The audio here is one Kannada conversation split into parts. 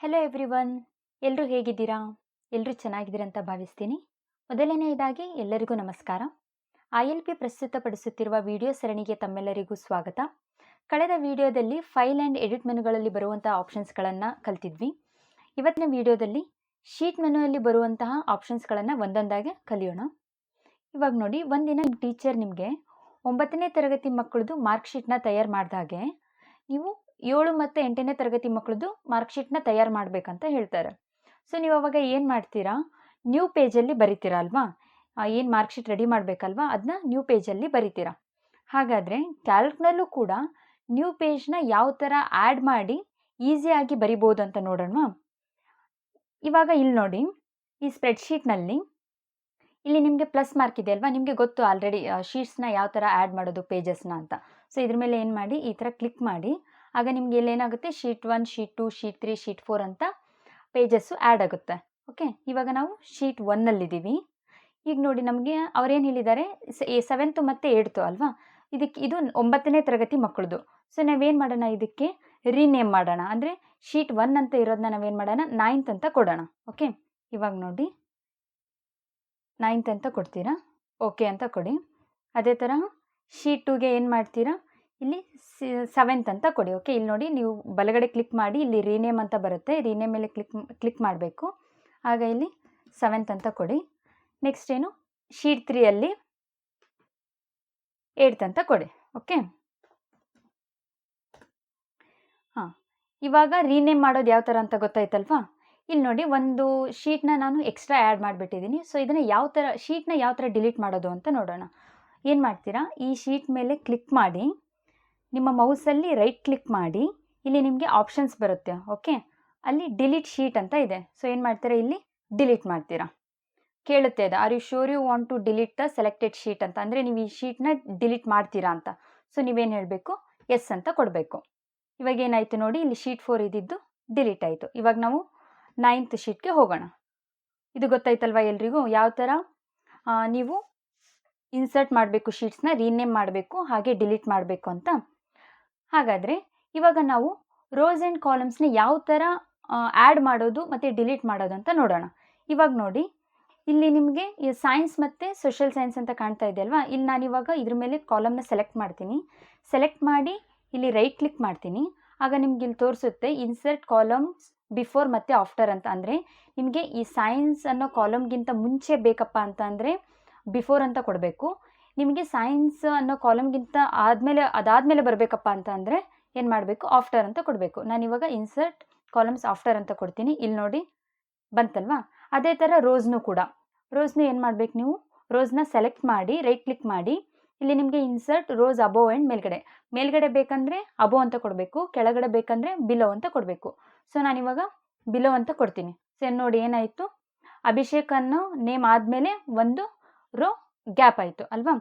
ಹೆಲೋ ಎವ್ರಿವನ್ ಎಲ್ಲರೂ ಹೇಗಿದ್ದೀರಾ? ಎಲ್ಲರೂ ಚೆನ್ನಾಗಿದ್ದೀರಾ ಅಂತ ಭಾವಿಸ್ತೀನಿ ಮೊದಲನೆಯದಾಗಿ ಎಲ್ಲರಿಗೂ ನಮಸ್ಕಾರ. ಐ ಎಲ್ ಪಿ ಪ್ರಸ್ತುತಪಡಿಸುತ್ತಿರುವ ವಿಡಿಯೋ ಸರಣಿಗೆ ತಮ್ಮೆಲ್ಲರಿಗೂ ಸ್ವಾಗತ. ಕಳೆದ ವಿಡಿಯೋದಲ್ಲಿ ಫೈಲ್ ಆ್ಯಂಡ್ ಎಡಿಟ್ ಮೆನುಗಳಲ್ಲಿ ಬರುವಂತಹ ಆಪ್ಷನ್ಸ್ಗಳನ್ನು ಕಲ್ತಿದ್ವಿ. ಇವತ್ತಿನ ವಿಡಿಯೋದಲ್ಲಿ ಶೀಟ್ ಮೆನುವಲ್ಲಿ ಬರುವಂತಹ ಆಪ್ಷನ್ಸ್ಗಳನ್ನು ಒಂದೊಂದಾಗಿ ಕಲಿಯೋಣ. ಇವಾಗ ನೋಡಿ, ಒಂದಿನ ಟೀಚರ್ ನಿಮಗೆ ಒಂಬತ್ತನೇ ತರಗತಿ ಮಕ್ಕಳದು ಮಾರ್ಕ್ಶೀಟ್ನ ತಯಾರು ಮಾಡಿದಾಗೆ ನೀವು ಏಳು ಮತ್ತು ಎಂಟನೇ ತರಗತಿ ಮಕ್ಕಳದು ಮಾರ್ಕ್ಶೀಟ್ನ ತಯಾರು ಮಾಡಬೇಕಂತ ಹೇಳ್ತಾರೆ. ಸೊ ನೀವು ಅವಾಗ ಏನು ಮಾಡ್ತೀರಾ? ನ್ಯೂ ಪೇಜಲ್ಲಿ ಬರಿತೀರಾ ಅಲ್ವಾ? ಏನು ಮಾರ್ಕ್ಶೀಟ್ ರೆಡಿ ಮಾಡಬೇಕಲ್ವಾ? ಅದನ್ನ ನ್ಯೂ ಪೇಜಲ್ಲಿ ಬರಿತೀರಾ. ಹಾಗಾದರೆ ಕ್ಯಾಲ್ಕ್ನಲ್ಲೂ ಕೂಡ ನ್ಯೂ ಪೇಜ್ನ ಯಾವ ಥರ ಆ್ಯಡ್ ಮಾಡಿ ಈಸಿಯಾಗಿ ಬರಿಬೋದು ಅಂತ ನೋಡೋಣ ಇವಾಗ ಇಲ್ಲಿ ನೋಡಿ, ಈ ಸ್ಪ್ರೆಡ್ಶೀಟ್ನಲ್ಲಿ ಇಲ್ಲಿ ನಿಮಗೆ ಪ್ಲಸ್ ಮಾರ್ಕ್ ಇದೆ ಅಲ್ವಾ? ನಿಮಗೆ ಗೊತ್ತು ಆಲ್ರೆಡಿ ಶೀಟ್ಸ್ನ ಯಾವ ಥರ ಆ್ಯಡ್ ಮಾಡೋದು ಪೇಜಸ್ನ ಅಂತ. ಸೊ ಇದ್ರ ಮೇಲೆ ಏನು ಮಾಡಿ, ಈ ಥರ ಕ್ಲಿಕ್ ಮಾಡಿ ಆಗ ನಿಮ್ಗೆ ಇಲ್ಲೇನಾಗುತ್ತೆ? Sheet one sheet two sheet three sheet four ಅಂತ ಪೇಜಸ್ಸು ಆ್ಯಡ್ ಆಗುತ್ತೆ. ಓಕೆ ಇವಾಗ ನಾವು ಶೀಟ್ ಒನ್ನಲ್ಲಿದ್ದೀವಿ ಈಗ ನೋಡಿ ನಮಗೆ ಅವ್ರೇನು ಹೇಳಿದ್ದಾರೆ? ಸೆವೆಂತು ಮತ್ತು ಏಡ್ತು ಅಲ್ವಾ? ಇದಕ್ಕೆ ಇದು ಒಂಬತ್ತನೇ ತರಗತಿ ಮಕ್ಕಳದು ಸೊ ನಾವೇನು ಮಾಡೋಣ ಇದಕ್ಕೆ? ರೀನೇಮ್ ಮಾಡೋಣ. ಅಂದರೆ ಶೀಟ್ ಒನ್ ಅಂತ ಇರೋದನ್ನ ನಾವೇನು ಮಾಡೋಣ? ನೈನ್ತ್ ಅಂತ ಕೊಡೋಣ. ಓಕೆ ಇವಾಗ ನೋಡಿ. ನೈನ್ತ್ ಅಂತ ಕೊಡ್ತೀರಾ? ಓಕೆ ಅಂತ ಕೊಡಿ. ಅದೇ ಥರ ಶೀಟ್ ಟೂಗೆ ಏನು ಮಾಡ್ತೀರಾ? ಇಲ್ಲಿ ಸೆವೆಂತ್ ಅಂತ ಕೊಡಿ ಓಕೆ ಇಲ್ಲಿ ನೋಡಿ, ನೀವು ಬಲಗಡೆ ಕ್ಲಿಕ್ ಮಾಡಿ, ಇಲ್ಲಿ ರೀನೇಮ್ ಅಂತ ಬರುತ್ತೆ. ರೀನೇಮ್ ಮೇಲೆ ಕ್ಲಿಕ್ ಕ್ಲಿಕ್ ಮಾಡಬೇಕು. ಆಗ ಇಲ್ಲಿ ಸೆವೆಂತ್ ಅಂತ ಕೊಡಿ. ನೆಕ್ಸ್ಟ್ ಏನು? ಶೀಟ್ ತ್ರೀಯಲ್ಲಿ ಏಯ್ತ್ ಅಂತ ಕೊಡಿ ಓಕೆ ಹಾಂ, ಇವಾಗ ರೀನೇಮ್ ಮಾಡೋದು ಯಾವ ಥರ ಅಂತ ಗೊತ್ತಾಯ್ತಲ್ವಾ? ಇಲ್ಲಿ ನೋಡಿ, ಒಂದು ಶೀಟ್ನ ನಾನು ಎಕ್ಸ್ಟ್ರಾ ಆ್ಯಡ್ ಮಾಡಿಬಿಟ್ಟಿದ್ದೀನಿ ಸೊ ಇದನ್ನು ಯಾವ ಥರ ಶೀಟ್ನ ಯಾವ ಥರ ಡಿಲೀಟ್ ಮಾಡೋದು ಅಂತ ನೋಡೋಣ. ಏನು ಮಾಡ್ತೀರಾ? ಈ ಶೀಟ್ ಮೇಲೆ ಕ್ಲಿಕ್ ಮಾಡಿ ನಿಮ್ಮ ಮೌಸಲ್ಲಿ ರೈಟ್ ಕ್ಲಿಕ್ ಮಾಡಿ, ಇಲ್ಲಿ ನಿಮಗೆ ಆಪ್ಷನ್ಸ್ ಬರುತ್ತೆ, ಓಕೆ? ಅಲ್ಲಿ ಡಿಲೀಟ್ ಶೀಟ್ ಅಂತ ಇದೆ. ಸೊ, ಏನು ಮಾಡ್ತೀರಾ ಇಲ್ಲಿ? ಡಿಲೀಟ್ ಮಾಡ್ತೀರಾ. ಕೇಳುತ್ತೆ ಅದು. Are you sure you want to delete the selected sheet ಅಂತ. ಅಂದರೆ ನೀವು ಈ ಶೀಟ್ನ ಡಿಲೀಟ್ ಮಾಡ್ತೀರಾ ಅಂತ. ಸೊ, ನೀವೇನು ಹೇಳಬೇಕು? ಎಸ್ ಅಂತ ಕೊಡಬೇಕು. ಇವಾಗ ಏನಾಯಿತು ನೋಡಿ, ಇಲ್ಲಿ ಶೀಟ್ ಫೋರ್ ಇದ್ದಿದ್ದು ಡಿಲೀಟ್ ಆಯಿತು. ಇವಾಗ ನಾವು ನೈನ್ತ್ ಶೀಟ್ಗೆ ಹೋಗೋಣ. ಇದು ಗೊತ್ತಾಯ್ತಲ್ವಾ ಎಲ್ರಿಗೂ? ಯಾವ ಥರ ನೀವು ಇನ್ಸರ್ಟ್ ಮಾಡಬೇಕು, ಶೀಟ್ಸ್ನ ರೀನೇಮ್ ಮಾಡಬೇಕು, ಹಾಗೆ ಡಿಲೀಟ್ ಮಾಡಬೇಕು ಅಂತ. ಹಾಗಾದರೆ ಇವಾಗ ನಾವು ರೋಸ್ ಆ್ಯಂಡ್ ಕಾಲಮ್ಸ್ನ ಯಾವ ಥರ ಆ್ಯಡ್ ಮಾಡೋದು ಮತ್ತು ಡಿಲೀಟ್ ಮಾಡೋದು ಅಂತ ನೋಡೋಣ. ಇವಾಗ ನೋಡಿ, ಇಲ್ಲಿ ನಿಮಗೆ ಸೈನ್ಸ್ ಮತ್ತು ಸೋಷಿಯಲ್ ಸೈನ್ಸ್ ಅಂತ ಕಾಣ್ತಾ ಇದೆ ಅಲ್ವಾ? ಇಲ್ಲಿ ನಾನು ಇವಾಗ ಇದ್ರ ಮೇಲೆ ಕಾಲಮ್ನ ಸೆಲೆಕ್ಟ್ ಮಾಡ್ತೀನಿ. ಸೆಲೆಕ್ಟ್ ಮಾಡಿ ಇಲ್ಲಿ ರೈಟ್ ಕ್ಲಿಕ್ ಮಾಡ್ತೀನಿ. ಆಗ ನಿಮ್ಗೆ ಇಲ್ಲಿ ತೋರಿಸುತ್ತೆ ಇನ್ಸರ್ಟ್ ಕಾಲಮ್ಸ್ ಬಿಫೋರ್ ಮತ್ತು ಆಫ್ಟರ್ ಅಂತ. ಅಂದರೆ ನಿಮಗೆ ಈ ಸೈನ್ಸ್ ಅನ್ನೋ ಕಾಲಮ್ಗಿಂತ ಮುಂಚೆ ಬೇಕಪ್ಪ ಅಂತ ಅಂದರೆ ಬಿಫೋರ್ ಅಂತ ಕೊಡಬೇಕು. ನಿಮಗೆ ಸೈನ್ಸ್ ಅನ್ನೋ ಕಾಲಮ್ಗಿಂತ ಆದಮೇಲೆ, ಅದಾದಮೇಲೆ ಬರಬೇಕಪ್ಪ ಅಂತ ಅಂದರೆ ಏನು ಮಾಡಬೇಕು? ಆಫ್ಟರ್ ಅಂತ ಕೊಡಬೇಕು. ನಾನು ಇವಾಗ ಇನ್ಸರ್ಟ್ ಕಾಲಮ್ಸ್ ಆಫ್ಟರ್ ಅಂತ ಕೊಡ್ತೀನಿ. ಇಲ್ಲಿ ನೋಡಿ ಬಂತಲ್ವಾ? ಅದೇ ಥರ ರೋಸ್ನು ಕೂಡ. ರೋಸ್ನು ಏನು ಮಾಡಬೇಕು ನೀವು? ರೋಸ್ನ ಸೆಲೆಕ್ಟ್ ಮಾಡಿ ರೈಟ್ ಕ್ಲಿಕ್ ಮಾಡಿ, ಇಲ್ಲಿ ನಿಮಗೆ ಇನ್ಸರ್ಟ್ ರೋಸ್ ಅಬೋವ್ ಆ್ಯಂಡ್ ಮೇಲ್ಗಡೆ. ಮೇಲ್ಗಡೆ ಬೇಕಂದರೆ ಅಬೋ ಅಂತ ಕೊಡಬೇಕು. ಕೆಳಗಡೆ ಬೇಕಂದರೆ ಬಿಲೋ ಅಂತ ಕೊಡಬೇಕು. ಸೊ ನಾನಿವಾಗ ಬಿಲೋ ಅಂತ ಕೊಡ್ತೀನಿ. ಸೊ ನೋಡಿ ಏನಾಯಿತು? ಅಭಿಷೇಕ್ ಅನ್ನೋ ನೇಮ್ ಆದಮೇಲೆ ಒಂದು ರೋ ಗ್ಯಾಪ್ ಆಯಿತು, ಅಲ್ವಾ?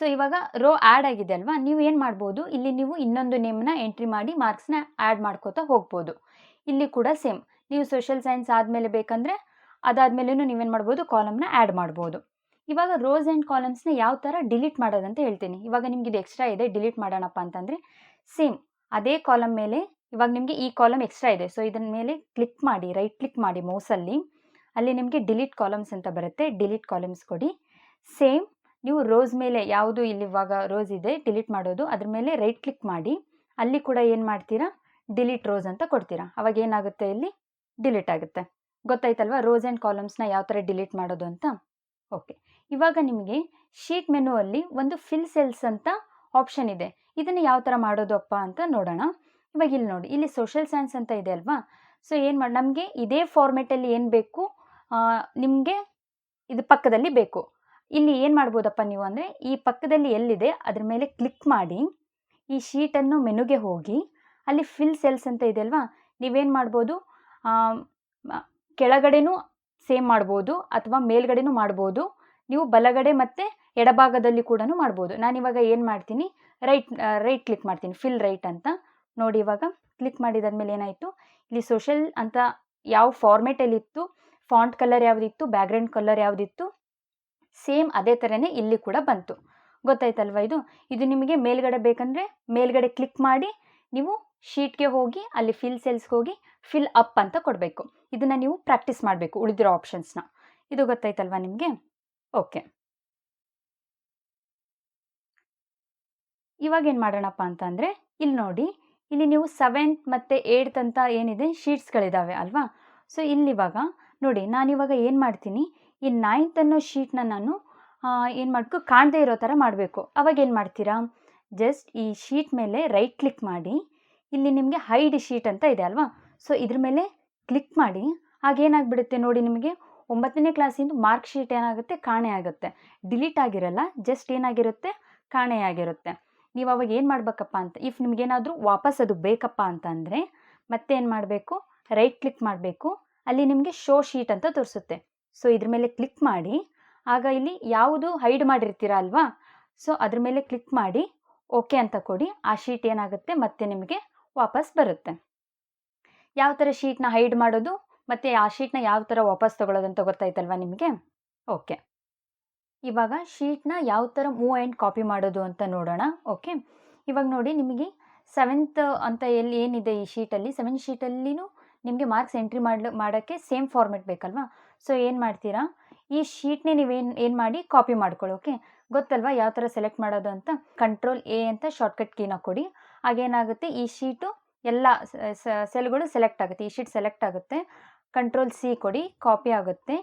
ಸೊ ಇವಾಗ ರೋ ಆ್ಯಡ್ ಆಗಿದೆ ಅಲ್ವಾ? ನೀವು ಏನು ಮಾಡ್ಬೋದು? ಇಲ್ಲಿ ನೀವು ಇನ್ನೊಂದು ನೇಮ್ನ ಎಂಟ್ರಿ ಮಾಡಿ ಮಾರ್ಕ್ಸ್ನ ಆ್ಯಡ್ ಮಾಡ್ಕೋತಾ ಹೋಗ್ಬೋದು. ಇಲ್ಲಿ ಕೂಡ ಸೇಮ್ ನೀವು ಸೋಷಿಯಲ್ ಸೈನ್ಸ್ ಆದಮೇಲೆ ಬೇಕಂದರೆ ಅದಾದಮೇಲೂ ನೀವೇನು ಮಾಡ್ಬೋದು? ಕಾಲಮ್ನ ಆ್ಯಡ್ ಮಾಡ್ಬೋದು. ಇವಾಗ ರೋಸ್ ಆ್ಯಂಡ್ ಕಾಲಮ್ಸ್ನ ಯಾವ ಥರ ಡಿಲೀಟ್ ಮಾಡೋದಂತ ಹೇಳ್ತೀನಿ. ಇವಾಗ ನಿಮ್ಗೆ ಇದು ಎಕ್ಸ್ಟ್ರಾ ಇದೆ ಡಿಲೀಟ್ ಮಾಡೋಣಪ್ಪ ಅಂತಂದರೆ ಸೇಮ್ ಅದೇ ಕಾಲಮ್ ಮೇಲೆ ಇವಾಗ ನಿಮಗೆ ಈ ಕಾಲಮ್ ಎಕ್ಸ್ಟ್ರಾ ಇದೆ. ಸೊ ಇದನ್ನ ಮೇಲೆ ಕ್ಲಿಕ್ ಮಾಡಿ ರೈಟ್ ಕ್ಲಿಕ್ ಮಾಡಿ ಮೌಸಲ್ಲಿ ಅಲ್ಲಿ. ನಿಮಗೆ ಡಿಲೀಟ್ ಕಾಲಮ್ಸ್ ಅಂತ ಬರುತ್ತೆ. ಡಿಲೀಟ್ ಕಾಲಮ್ಸ್ ಕೊಡಿ. ಸೇಮ್ ನೀವು ರೋಸ್ ಮೇಲೆ ಯಾವುದು ಇಲ್ಲಿ ಇವಾಗ ರೋಸ್ ಇದೆ, ಡಿಲೀಟ್ ಮಾಡೋದು, ಅದ್ರ ಮೇಲೆ ರೈಟ್ ಕ್ಲಿಕ್ ಮಾಡಿ, ಅಲ್ಲಿ ಕೂಡ ಏನು ಮಾಡ್ತೀರಾ? ಡಿಲೀಟ್ ರೋಸ್ ಅಂತ ಕೊಡ್ತೀರಾ. ಅವಾಗ ಏನಾಗುತ್ತೆ ಇಲ್ಲಿ? ಡಿಲೀಟ್ ಆಗುತ್ತೆ. ಗೊತ್ತಾಯ್ತಲ್ವಾ? ರೋಸ್ ಆ್ಯಂಡ್ ಕಾಲಮ್ಸ್ನ ಯಾವ ಥರ ಡಿಲೀಟ್ ಮಾಡೋದು ಅಂತ? ಓಕೆ. ಇವಾಗ ನಿಮಗೆ ಶೀಟ್ ಮೆನು ಅಲ್ಲಿ ಒಂದು ಫಿಲ್ ಸೆಲ್ಸ್ ಅಂತ ಆಪ್ಷನ್ ಇದೆ. ಇದನ್ನು ಯಾವ ಥರ ಮಾಡೋದು ಅಪ್ಪ ಅಂತ ನೋಡೋಣ. ಇವಾಗ ಇಲ್ಲಿ ನೋಡಿ, ಇಲ್ಲಿ ಸೋಷಿಯಲ್ ಸೈನ್ಸ್ ಅಂತ ಇದೆ ಅಲ್ವಾ? ಸೊ, ಏನು ಮಾಡಿ, ನಮಗೆ ಇದೇ ಫಾರ್ಮೆಟಲ್ಲಿ ಏನು ಬೇಕು? ನಿಮಗೆ ಇದು ಪಕ್ಕದಲ್ಲಿ ಬೇಕು. ಇಲ್ಲಿ ಏನು ಮಾಡ್ಬೋದಪ್ಪ ನೀವು ಅಂದರೆ ಈ ಪಕ್ಕದಲ್ಲಿ ಎಲ್ಲಿದೆ, ಅದ್ರ ಮೇಲೆ ಕ್ಲಿಕ್ ಮಾಡಿ, ಈ ಶೀಟನ್ನು ಮೆನುಗೆ ಹೋಗಿ, ಅಲ್ಲಿ ಫಿಲ್ ಸೆಲ್ಸ್ ಅಂತ ಇದೆ ಅಲ್ವಾ? ನೀವೇನು ಮಾಡ್ಬೋದು ಕೆಳಗಡೆನೂ ಸೇಮ್ ಮಾಡ್ಬೋದು ಅಥವಾ ಮೇಲ್ಗಡೆನೂ ಮಾಡ್ಬೋದು. ನೀವು ಬಲಗಡೆ ಮತ್ತು ಎಡಭಾಗದಲ್ಲಿ ಕೂಡ ಮಾಡ್ಬೋದು. ನಾನಿವಾಗ ಏನು ಮಾಡ್ತೀನಿ ರೈಟ್ ರೈಟ್ ಕ್ಲಿಕ್ ಮಾಡ್ತೀನಿ ಫಿಲ್ ರೈಟ್ ಅಂತ. ನೋಡಿ ಇವಾಗ ಕ್ಲಿಕ್ ಮಾಡಿದಾದ್ಮೇಲೆ ಏನಾಯಿತು, ಇಲ್ಲಿ ಸೋಷಲ್ ಅಂತ ಯಾವ ಫಾರ್ಮೇಟಲ್ಲಿತ್ತು ಫಾಂಟ್ ಕಲರ್ ಯಾವುದಿತ್ತು ಬ್ಯಾಕ್ಗ್ರೌಂಡ್ ಕಲರ್ ಯಾವುದಿತ್ತು ಸೇಮ್ ಅದೇ ಥರನೇ ಇಲ್ಲಿ ಕೂಡ ಬಂತು. ಗೊತ್ತಾಯ್ತಲ್ವ ಇದು? ಇದು ನಿಮಗೆ ಮೇಲ್ಗಡೆ ಬೇಕಂದರೆ ಮೇಲ್ಗಡೆ ಕ್ಲಿಕ್ ಮಾಡಿ ನೀವು ಶೀಟ್ಗೆ ಹೋಗಿ, ಅಲ್ಲಿ ಫಿಲ್ ಸೆಲ್ಸ್ಗೆ ಹೋಗಿ ಫಿಲ್ ಅಪ್ ಅಂತ ಕೊಡಬೇಕು. ಇದನ್ನು ನೀವು ಪ್ರಾಕ್ಟೀಸ್ ಮಾಡಬೇಕು ಉಳಿದಿರೋ ಆಪ್ಷನ್ಸ್ನ ಇದು ಗೊತ್ತಾಯ್ತಲ್ವ ನಿಮಗೆ? ಓಕೆ ಇವಾಗ ಏನು ಮಾಡೋಣಪ್ಪ ಅಂತಂದರೆ ಇಲ್ಲಿ ನೋಡಿ, ಇಲ್ಲಿ ನೀವು ಸೆವೆಂತ್ ಮತ್ತು ಏಯ್ತ್ ಅಂತ ಏನಿದೆ ಶೀಟ್ಸ್ಗಳಿದ್ದಾವೆ ಅಲ್ವಾ? ಸೊ ಇಲ್ಲಿವಾಗ ನೋಡಿ, ನಾನಿವಾಗ ಏನು ಮಾಡ್ತೀನಿ? ಈ ನೈನ್ತ್ ಅನ್ನೋ ಶೀಟ್ನ ನಾನು ಏನು ಮಾಡಬೇಕು ಕಾಣದೇ ಇರೋ ಥರ ಮಾಡಬೇಕು. ಅವಾಗ ಏನು ಮಾಡ್ತೀರಾ? ಜಸ್ಟ್ ಈ ಶೀಟ್ ಮೇಲೆ ರೈಟ್ ಕ್ಲಿಕ್ ಮಾಡಿ, ಇಲ್ಲಿ ನಿಮಗೆ ಹೈಡ್ ಶೀಟ್ ಅಂತ ಇದೆ ಅಲ್ವಾ? ಸೊ ಇದ್ರ ಮೇಲೆ ಕ್ಲಿಕ್ ಮಾಡಿ ಆಗೇನಾಗ್ಬಿಡುತ್ತೆ ನೋಡಿ ನಿಮಗೆ? ಒಂಬತ್ತನೇ ಕ್ಲಾಸಿಂದು ಮಾರ್ಕ್ ಶೀಟ್ ಏನಾಗುತ್ತೆ? ಕಾಣೆ ಆಗುತ್ತೆ. ಡಿಲೀಟ್ ಆಗಿರಲ್ಲ ಜಸ್ಟ್ ಏನಾಗಿರುತ್ತೆ? ಕಾಣೆ ಆಗಿರುತ್ತೆ. ನೀವು ಅವಾಗ ಏನು ಮಾಡಬೇಕಪ್ಪ ಅಂತ ಇಫ್ ನಿಮಗೇನಾದರೂ ವಾಪಸ್ ಅದು ಬೇಕಪ್ಪ ಅಂತಂದರೆ ಮತ್ತೆ ಏನು ಮಾಡಬೇಕು? ರೈಟ್ ಕ್ಲಿಕ್ ಮಾಡಬೇಕು. ಅಲ್ಲಿ ನಿಮಗೆ ಶೋ ಶೀಟ್ ಅಂತ ತೋರಿಸುತ್ತೆ. ಸೊ ಇದ್ರ ಮೇಲೆ ಕ್ಲಿಕ್ ಮಾಡಿ, ಆಗ ಇಲ್ಲಿ ಯಾವುದು ಹೈಡ್ ಮಾಡಿರ್ತೀರ ಅಲ್ವಾ? ಸೊ ಅದ್ರ ಮೇಲೆ ಕ್ಲಿಕ್ ಮಾಡಿ ಓಕೆ ಅಂತ ಕೊಡಿ. ಆ ಶೀಟ್ ಏನಾಗುತ್ತೆ? ಮತ್ತೆ ನಿಮಗೆ ವಾಪಸ್ ಬರುತ್ತೆ. ಯಾವ ಥರ ಶೀಟ್ನ ಹೈಡ್ ಮಾಡೋದು? ಮತ್ತು ಆ ಶೀಟ್ನ ಯಾವ ಥರ ವಾಪಸ್ ತೊಗೊಳ್ಳೋದು ಅಂತ ಗೊತ್ತಾಯ್ತಲ್ವಾ ನಿಮಗೆ? ಓಕೆ ಇವಾಗ ಶೀಟ್ನ ಯಾವ ಥರ ಮೂವ್ ಆ್ಯಂಡ್ ಕಾಪಿ ಮಾಡೋದು ಅಂತ ನೋಡೋಣ. ಓಕೆ ಇವಾಗ ನೋಡಿ ನಿಮಗೆ ಸೆವೆಂತ್ ಅಂತ ಎಲ್ಲಿ ಏನಿದೆ ಈ ಶೀಟಲ್ಲಿ ಸೆವೆಂತ್ ಶೀಟಲ್ಲಿನೂ ನಿಮಗೆ ಮಾರ್ಕ್ಸ್ ಎಂಟ್ರಿ ಮಾಡಲು, ಮಾಡೋಕ್ಕೆ ಸೇಮ್ ಫಾರ್ಮೆಟ್ ಬೇಕಲ್ವಾ? ಸೊ ಏನು ಮಾಡ್ತೀರಾ? ಈ ಶೀಟ್ನೇ ನೀವು ಏನು ಮಾಡಿ ಕಾಪಿ ಮಾಡ್ಕೊಳ್ಳಿ ಓಕೆ ಗೊತ್ತಲ್ವಾ ಯಾವ ಥರ ಸೆಲೆಕ್ಟ್ ಮಾಡೋದು ಅಂತ? ಕಂಟ್ರೋಲ್ ಎ ಅಂತ ಶಾರ್ಟ್ಕಟ್ ಕೀನ ಕೊಡಿ. ಹಾಗೇನಾಗುತ್ತೆ? ಈ ಶೀಟು ಎಲ್ಲ ಸೆಲ್ಗಳು ಸೆಲೆಕ್ಟ್ ಆಗುತ್ತೆ. ಈ ಶೀಟ್ ಸೆಲೆಕ್ಟ್ ಆಗುತ್ತೆ. ಕಂಟ್ರೋಲ್ ಸಿ ಕೊಡಿ ಕಾಪಿ ಆಗುತ್ತೆ.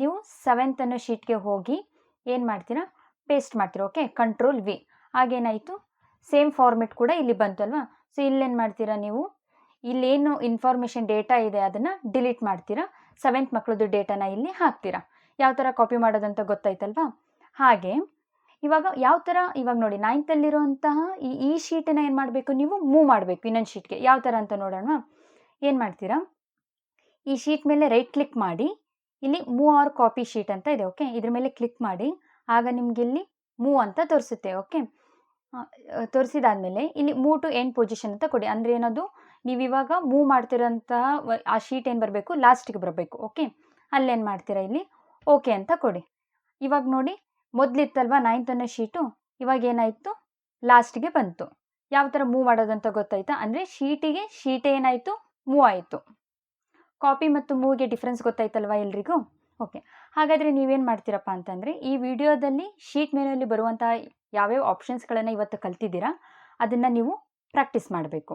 ನೀವು ಸೆವೆಂತ್ ಅನ್ನೋ ಶೀಟ್ಗೆ ಹೋಗಿ ಏನು ಮಾಡ್ತೀರಾ? ಪೇಸ್ಟ್ ಮಾಡ್ತೀರಾ ಓಕೆ ಕಂಟ್ರೋಲ್ ವಿ ಹಾಗೇನಾಯಿತು? ಸೇಮ್ ಫಾರ್ಮೆಟ್ ಕೂಡ ಇಲ್ಲಿ ಬಂತು ಸೊ ಇಲ್ಲೇನು ಮಾಡ್ತೀರಾ ನೀವು? ಇಲ್ಲೇನು ಇನ್ಫಾರ್ಮೇಷನ್ ಡೇಟಾ ಇದೆ, ಅದನ್ನು ಡಿಲೀಟ್ ಮಾಡ್ತೀರಾ? ಸೆವೆಂತ್ ಮಕ್ಕಳದ್ದು ಡೇಟಾನ ಇಲ್ಲಿ ಹಾಕ್ತೀರಾ? ಯಾವ ಥರ ಕಾಪಿ ಮಾಡೋದಂತ ಗೊತ್ತಾಯ್ತಲ್ವಾ? ಹಾಗೆ, ಇವಾಗ ಯಾವ ಥರ ಇವಾಗ ನೋಡಿ ನೈನ್ತಲ್ಲಿರುವಂತಹ ಈ ಈ ಶೀಟನ್ನು ಏನು ಮಾಡಬೇಕು ನೀವು? ಮೂವ್ ಮಾಡಬೇಕು ಇನ್ನೊಂದು ಶೀಟ್ಗೆ ಯಾವ ಥರ ಅಂತ ನೋಡೋಣ. ಏನು ಮಾಡ್ತೀರಾ? ಈ ಶೀಟ್ ಮೇಲೆ ರೈಟ್ ಕ್ಲಿಕ್ ಮಾಡಿ, ಇಲ್ಲಿ ಮೂವ್ ಆರ್ ಕಾಪಿ ಶೀಟ್ ಅಂತ ಇದೆ ಓಕೆ ಇದ್ರ ಮೇಲೆ ಕ್ಲಿಕ್ ಮಾಡಿ, ಆಗ ನಿಮ್ಗೆ ಇಲ್ಲಿ ಮೂವ್ ಅಂತ ತೋರಿಸುತ್ತೆ ಓಕೆ ತೋರಿಸಿದಾದ್ಮೇಲೆ ಇಲ್ಲಿ ಮೂವ್ ಟು ಎಂಡ್ ಪೊಸಿಷನ್ ಅಂತ ಕೊಡಿ. ಅಂದರೆ ಏನದು? ನೀವು ಇವಾಗ ಮೂವ್ ಮಾಡ್ತಿರೋಂತಹ ಆ ಶೀಟ್ ಏನು ಬರಬೇಕು? ಲಾಸ್ಟಿಗೆ ಬರಬೇಕು ಓಕೆ ಅಲ್ಲೇನು ಮಾಡ್ತೀರಾ ಇಲ್ಲಿ? ಓಕೆ ಅಂತ ಕೊಡಿ. ಇವಾಗ ನೋಡಿ, ಮೊದಲಿತ್ತಲ್ವ ನೈನ್ತನೇ ಶೀಟು ಇವಾಗ ಏನಾಯಿತು? ಲಾಸ್ಟಿಗೆ ಬಂತು. ಯಾವ ಥರ ಮೂವ್ ಮಾಡೋದಂತ ಗೊತ್ತಾಯ್ತಾ? ಅಂದರೆ ಶೀಟಿಗೆ ಶೀಟ್ ಏನಾಯಿತು? ಮೂವ್ ಆಯಿತು. ಕಾಪಿ ಮತ್ತು ಮೂವ್ಗೆ ಡಿಫ್ರೆನ್ಸ್ ಗೊತ್ತಾಯ್ತಲ್ವಾ ಎಲ್ರಿಗೂ? ಓಕೆ ಹಾಗಾದರೆ ನೀವೇನು ಮಾಡ್ತೀರಪ್ಪ ಅಂತಂದರೆ, ಈ ವಿಡಿಯೋದಲ್ಲಿ ಶೀಟ್ ಮೇನಲ್ಲಿ ಬರುವಂತಹ ಯಾವ್ಯಾವ ಆಪ್ಷನ್ಸ್ಗಳನ್ನು ಇವತ್ತು ಕಲ್ತಿದ್ದೀರಾ, ಅದನ್ನು ನೀವು ಪ್ರಾಕ್ಟೀಸ್ ಮಾಡಬೇಕು.